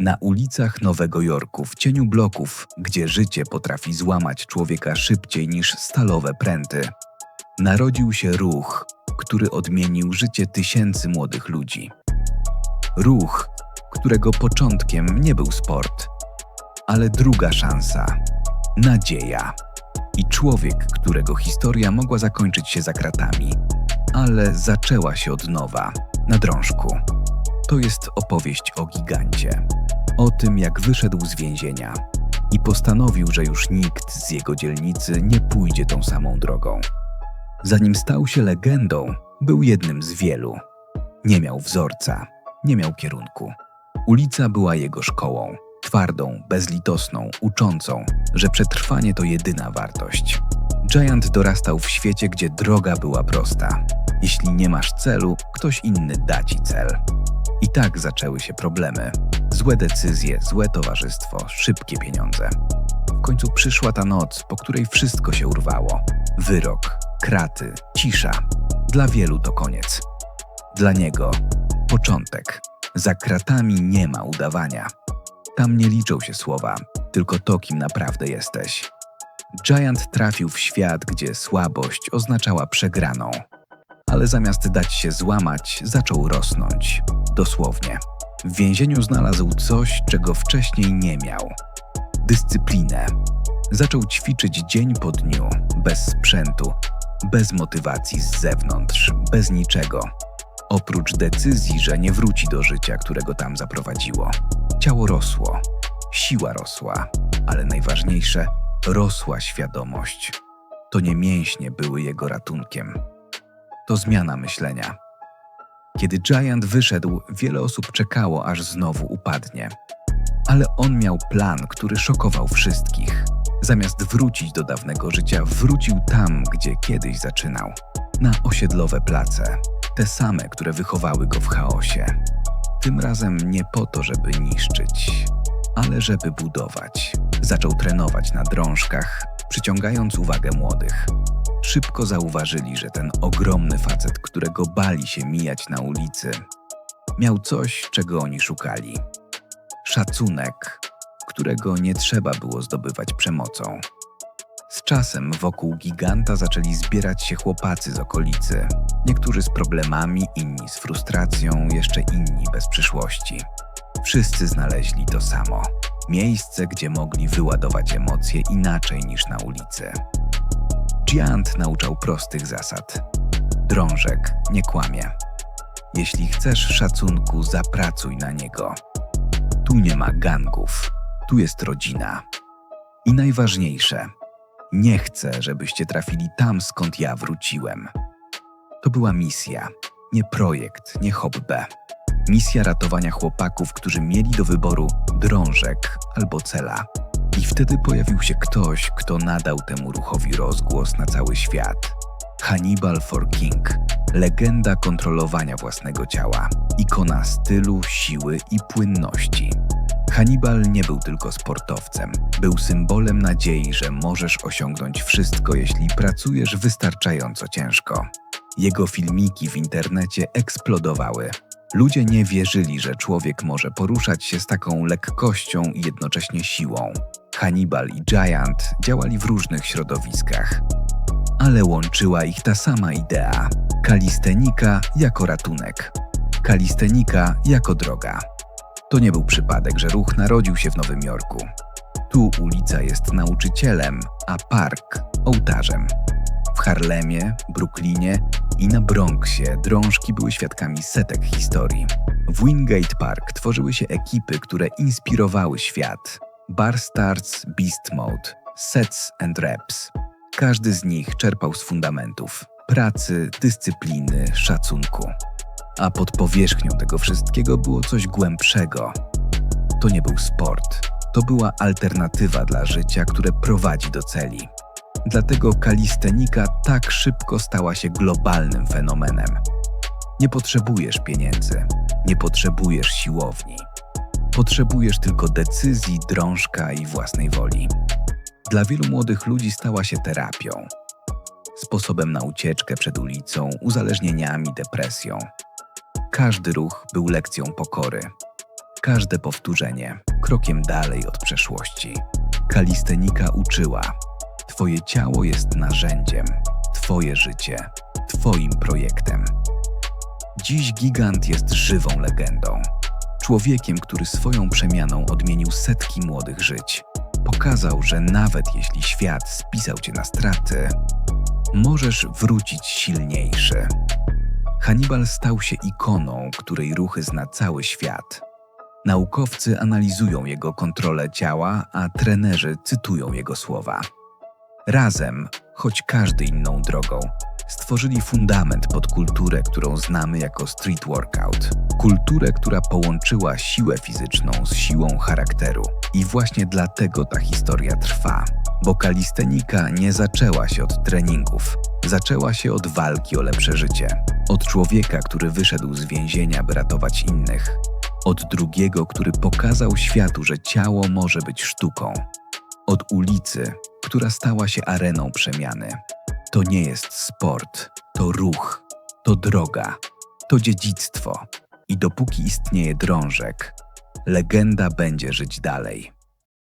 Na ulicach Nowego Jorku, w cieniu bloków, gdzie życie potrafi złamać człowieka szybciej niż stalowe pręty, narodził się ruch, który odmienił życie tysięcy młodych ludzi. Ruch, którego początkiem nie był sport, ale druga szansa nadzieja. I człowiek, którego historia mogła zakończyć się za kratami, ale zaczęła się od nowa, na drążku. To jest opowieść o gigancie. O tym, jak wyszedł z więzienia i postanowił, że już nikt z jego dzielnicy nie pójdzie tą samą drogą. Zanim stał się legendą, był jednym z wielu. Nie miał wzorca, nie miał kierunku. Ulica była jego szkołą, twardą, bezlitosną, uczącą, że przetrwanie to jedyna wartość. Giant dorastał w świecie, gdzie droga była prosta. Jeśli nie masz celu, ktoś inny da ci cel. I tak zaczęły się problemy. Złe decyzje, złe towarzystwo, szybkie pieniądze. W końcu przyszła ta noc, po której wszystko się urwało. Wyrok, kraty, cisza. Dla wielu to koniec. Dla niego początek. Za kratami nie ma udawania. Tam nie liczą się słowa, tylko to, kim naprawdę jesteś. Giant trafił w świat, gdzie słabość oznaczała przegraną. Ale zamiast dać się złamać, zaczął rosnąć. Dosłownie. W więzieniu znalazł coś, czego wcześniej nie miał dyscyplinę. Zaczął ćwiczyć dzień po dniu, bez sprzętu, bez motywacji z zewnątrz, bez niczego. Oprócz decyzji, że nie wróci do życia, którego tam zaprowadziło. Ciało rosło, siła rosła, ale najważniejsze, rosła świadomość. To nie mięśnie były jego ratunkiem. To zmiana myślenia. Kiedy Giant wyszedł, wiele osób czekało, aż znowu upadnie. Ale on miał plan, który szokował wszystkich. Zamiast wrócić do dawnego życia, wrócił tam, gdzie kiedyś zaczynał na osiedlowe place, te same, które wychowały go w chaosie. Tym razem nie po to, żeby niszczyć, ale żeby budować. Zaczął trenować na drążkach, przyciągając uwagę młodych. Szybko zauważyli, że ten ogromny facet, którego bali się mijać na ulicy, miał coś, czego oni szukali. Szacunek, którego nie trzeba było zdobywać przemocą. Z czasem wokół giganta zaczęli zbierać się chłopacy z okolicy. Niektórzy z problemami, inni z frustracją, jeszcze inni bez przyszłości. Wszyscy znaleźli to samo. Miejsce, gdzie mogli wyładować emocje inaczej niż na ulicy. Giant nauczał prostych zasad. Drążek nie kłamie. Jeśli chcesz szacunku, zapracuj na niego. Tu nie ma gangów, tu jest rodzina. I najważniejsze, nie chcę, żebyście trafili tam, skąd ja wróciłem. To była misja, nie projekt, nie hobby. Misja ratowania chłopaków, którzy mieli do wyboru drążek albo cela. I wtedy pojawił się ktoś, kto nadał temu ruchowi rozgłos na cały świat. Hannibal for King, legenda kontrolowania własnego ciała, ikona stylu, siły i płynności. Hannibal nie był tylko sportowcem, był symbolem nadziei, że możesz osiągnąć wszystko, jeśli pracujesz wystarczająco ciężko. Jego filmiki w internecie eksplodowały. Ludzie nie wierzyli, że człowiek może poruszać się z taką lekkością i jednocześnie siłą. Hannibal i Giant działali w różnych środowiskach, ale łączyła ich ta sama idea: kalistenika jako ratunek, kalistenika jako droga. To nie był przypadek, że ruch narodził się w Nowym Jorku. Tu ulica jest nauczycielem, a park ołtarzem. W Harlemie, Brooklynie i na Bronxie drążki były świadkami setek historii. W Wingate Park tworzyły się ekipy, które inspirowały świat. Bar Stars, Beast Mode, Sets and Reps. Każdy z nich czerpał z fundamentów pracy, dyscypliny, szacunku. A pod powierzchnią tego wszystkiego było coś głębszego. To nie był sport, to była alternatywa dla życia, które prowadzi do celi. Dlatego kalistenika tak szybko stała się globalnym fenomenem. Nie potrzebujesz pieniędzy, nie potrzebujesz siłowni. Potrzebujesz tylko decyzji, drążka i własnej woli. Dla wielu młodych ludzi stała się terapią, sposobem na ucieczkę przed ulicą, uzależnieniami, depresją. Każdy ruch był lekcją pokory. każde powtórzenie krokiem dalej od przeszłości. Kalistenika uczyła: Twoje ciało jest narzędziem, Twoje życie, Twoim projektem. Dziś gigant jest żywą legendą. Człowiekiem, który swoją przemianą odmienił setki młodych żyć. Pokazał, że nawet jeśli świat spisał cię na straty, możesz wrócić silniejszy. Hannibal stał się ikoną, której ruchy zna cały świat. Naukowcy analizują jego kontrolę ciała, a trenerzy cytują jego słowa. Razem, choć każdy inną drogą, stworzyli fundament pod kulturę, którą znamy jako street workout. Kulturę, która połączyła siłę fizyczną z siłą charakteru. I właśnie dlatego ta historia trwa. Bo kalistenika nie zaczęła się od treningów. Zaczęła się od walki o lepsze życie. Od człowieka, który wyszedł z więzienia, by ratować innych. Od drugiego, który pokazał światu, że ciało może być sztuką. Od ulicy, która stała się areną przemiany. To nie jest sport, to ruch, to droga, to dziedzictwo. I dopóki istnieje drążek, legenda będzie żyć dalej.